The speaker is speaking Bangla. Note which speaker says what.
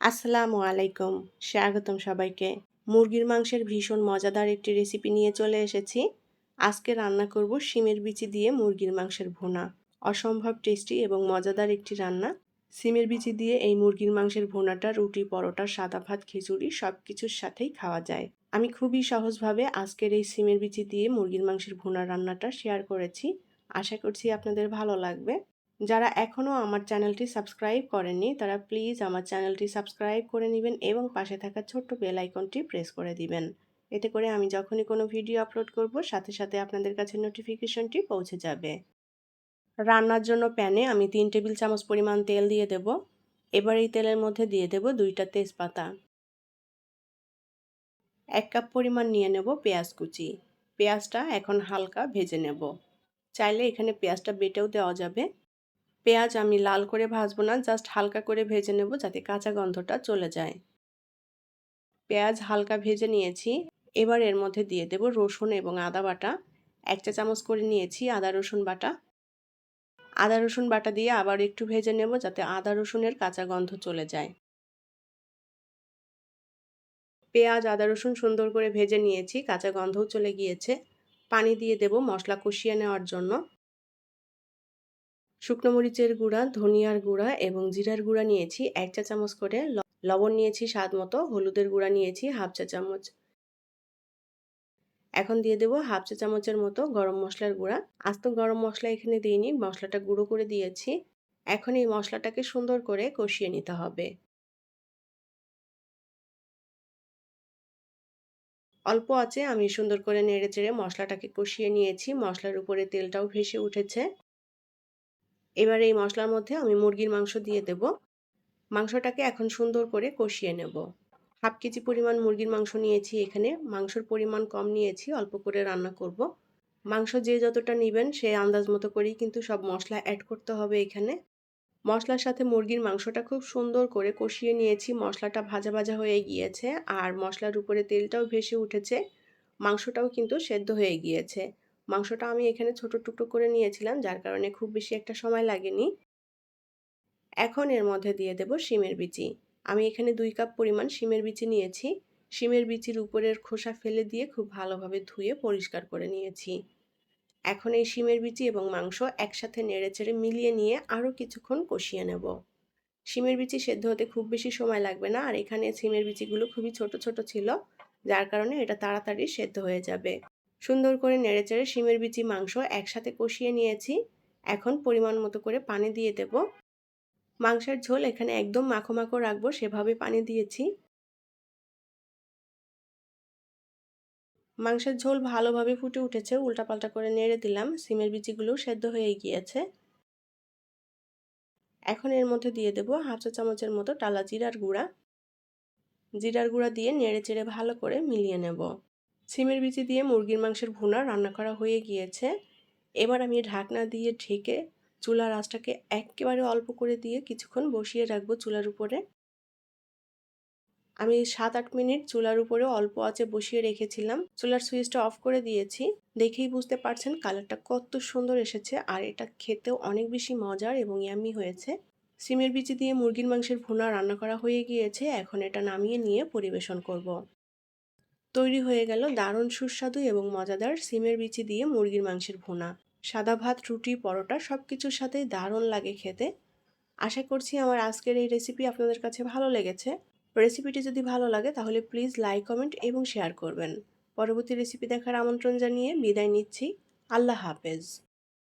Speaker 1: আসসালামু আলাইকুম। স্বাগতম সবাইকে। মুরগির মাংসের ভীষণ মজাদার একটি রেসিপি নিয়ে চলে এসেছি। আজকে রান্না করব শিমের বিচি দিয়ে মুরগির মাংসের ভুনা। অসম্ভব টেস্টি এবং মজাদার একটি রান্না। সিমের বিচি দিয়ে এই মুরগির মাংসের ভুনাটা, রুটি, পরোটা, সাদা ভাত, খিচুড়ি সব কিছুর সাথেই খাওয়া যায়। আমি খুবই সহজভাবে আজকের এই সিমের বিচি দিয়ে মুরগির মাংসের ভুনা রান্নাটা শেয়ার করেছি। আশা করছি আপনাদের ভালো লাগবে। যারা এখনও আমার চ্যানেলটি সাবস্ক্রাইব করেননি, তারা প্লিজ আমার চ্যানেলটি সাবস্ক্রাইব করে নেবেন এবং পাশে থাকা ছোট্ট বেল আইকনটি প্রেস করে দিবেন। এতে করে আমি যখনই কোনো ভিডিও আপলোড করব, সাথে সাথে আপনাদের কাছে নোটিফিকেশনটি পৌঁছে যাবে। রান্নার জন্য প্যানে আমি তিন টেবিল চামচ পরিমাণ তেল দিয়ে দেব। এবার এই তেলের মধ্যে দিয়ে দেব দুইটা তেজপাতা। এক কাপ পরিমাণ নিয়ে নেব পেঁয়াজ কুচি। পেঁয়াজটা এখন হালকা ভেজে নেব। চাইলে এখানে পেঁয়াজটা বেটেও দেওয়া যাবে। পেঁয়াজ আমি লাল করে ভাজবো না জাস্ট হালকা করে ভেজে নেব যাতে কাঁচা গন্ধটা চলে যায়। পেঁয়াজ হালকা ভেজে নিয়েছি, এবার এর মধ্যে দিয়ে দেব রসুন এবং আদা বাটা। এক চা চামচ করে নিয়েছি আদা রসুন বাটা। আদা রসুন বাটা দিয়ে আবার একটু ভেজে নেব যাতে আদা রসুনের কাঁচা গন্ধ চলে যায়। পেঁয়াজ, আদা রসুন সুন্দর করে ভেজে নিয়েছি, কাঁচা গন্ধও চলে গিয়েছে। পানি দিয়ে দেব মশলা কষিয়ে নেওয়ার জন্য। শুকনো মরিচের গুঁড়া, ধনিয়ার গুঁড়া এবং জিরার গুঁড়া নিয়েছি এক চা চামচ করে। লবণ নিয়েছি স্বাদ মতো, হলুদের গুঁড়া নিয়েছি হাফ চা চামচ। এখন দিয়ে দেবো হাফ চা চামচের মতো গরম মশলার গুঁড়া। আস্ত গরম মশলা এখানে দিইনি, মশলাটা গুঁড়ো করে দিয়েছি। এখন এই মশলাটাকে সুন্দর করে কষিয়ে নিতে হবে। অল্প আছে, আমি সুন্দর করে নেড়ে চেড়ে মশলাটাকে কষিয়ে নিয়েছি। মশলার উপরে তেলটাও ভেসে উঠেছে। এবার এই মশলার মধ্যে আমি মুরগির মাংস দিয়ে দেব। মাংসটাকে এখন সুন্দর করে কষিয়ে নেব। হাফ কেজি পরিমাণ মুরগির মাংস নিয়েছি এখানে। মাংসর পরিমাণ কম নিয়েছি, অল্প করে রান্না করব। মাংস যে যতটা নেবেন সে আন্দাজ মতো করেই কিন্তু সব মশলা অ্যাড করতে হবে এখানে। মশলার সাথে মুরগির মাংসটা খুব সুন্দর করে কষিয়ে নিয়েছি। মশলাটা ভাজা ভাজা হয়ে গিয়েছে আর মশলার উপরে তেলটাও ভেসে উঠেছে। মাংসটাও কিন্তু সেদ্ধ হয়ে গিয়েছে। মাংসটা আমি এখানে ছোট টুকরো করে নিয়েছিলাম, যার কারণে খুব বেশি একটা সময় লাগেনি। এখন এর মধ্যে দিয়ে দেব শিমের বিচি। আমি এখানে দুই কাপ পরিমাণ শিমের বিচি নিয়েছি। শিমের বিচির উপরের খোসা ফেলে দিয়ে খুব ভালোভাবে ধুয়ে পরিষ্কার করে নিয়েছি। এখন এই শিমের বিচি এবং মাংস একসাথে নেড়ে চেড়ে মিলিয়ে নিয়ে আরও কিছুক্ষণ কষিয়ে নেব। শিমের বিচি সেদ্ধ হতে খুব বেশি সময় লাগবে না, আর এখানে শিমের বিচিগুলো খুবই ছোট ছোট ছিল, যার কারণে এটা তাড়াতাড়ি সেদ্ধ হয়ে যাবে। সুন্দর করে নেড়েচেড়ে শিমের বিচি মাংস একসাথে কষিয়ে নিয়েছি। এখন পরিমাণ মতো করে পানি দিয়ে দেব। মাংসের ঝোল এখানে একদম মাখো মাখো রাখব, সেভাবে পানি দিয়েছি। মাংসের ঝোল ভালোভাবে ফুটে উঠেছে, উল্টাপাল্টা করে নেড়ে দিলাম সিমের বিচিগুলো সেদ্ধ হয়ে গিয়েছে। এখন এর মধ্যে দিয়ে দেব হাফ চা চামচের মতো টালা জিরার গুঁড়া। জিরার গুঁড়া দিয়ে নেড়ে চেড়ে ভালো করে মিলিয়ে নেব। সিমের বিচি দিয়ে মুরগির মাংসের ভুনা রান্না করা হয়ে গিয়েছে। এবার আমি ঢাকনা দিয়ে ঢেকে চুলার আঁচটাকে একেবারে অল্প করে দিয়ে কিছুক্ষণ বসিয়ে রাখব চুলার উপরে। আমি সাত আট মিনিট চুলার উপরে অল্প আঁচে বসিয়ে রেখেছিলাম। চুলার সুইচটা অফ করে দিয়েছি। দেখেই বুঝতে পারছেন কালারটা কত সুন্দর এসেছে আর এটা খেতেও অনেক বেশি মজার এবং ইয়ামি হয়েছে। সিমের বিচি দিয়ে মুরগির মাংসের ভুনা রান্না করা হয়ে গিয়েছে। এখন এটা নামিয়ে নিয়ে পরিবেশন করব। তৈরি হয়ে গেল দারুণ সুস্বাদু এবং মজাদার সিমের বিচি দিয়ে মুরগির মাংসের ভুনা। সাদা ভাত, রুটি, পরোটা সব কিছুর সাথেই দারুণ লাগে খেতে। আশা করছি আমার আজকের এই রেসিপি আপনাদের কাছে ভালো লেগেছে। রেসিপিটি যদি ভালো লাগে তাহলে প্লিজ লাইক কমেন্ট এবং শেয়ার করবেন। পরবর্তী রেসিপি দেখার আমন্ত্রণ জানিয়ে বিদায় নিচ্ছি। আল্লাহ হাফেজ।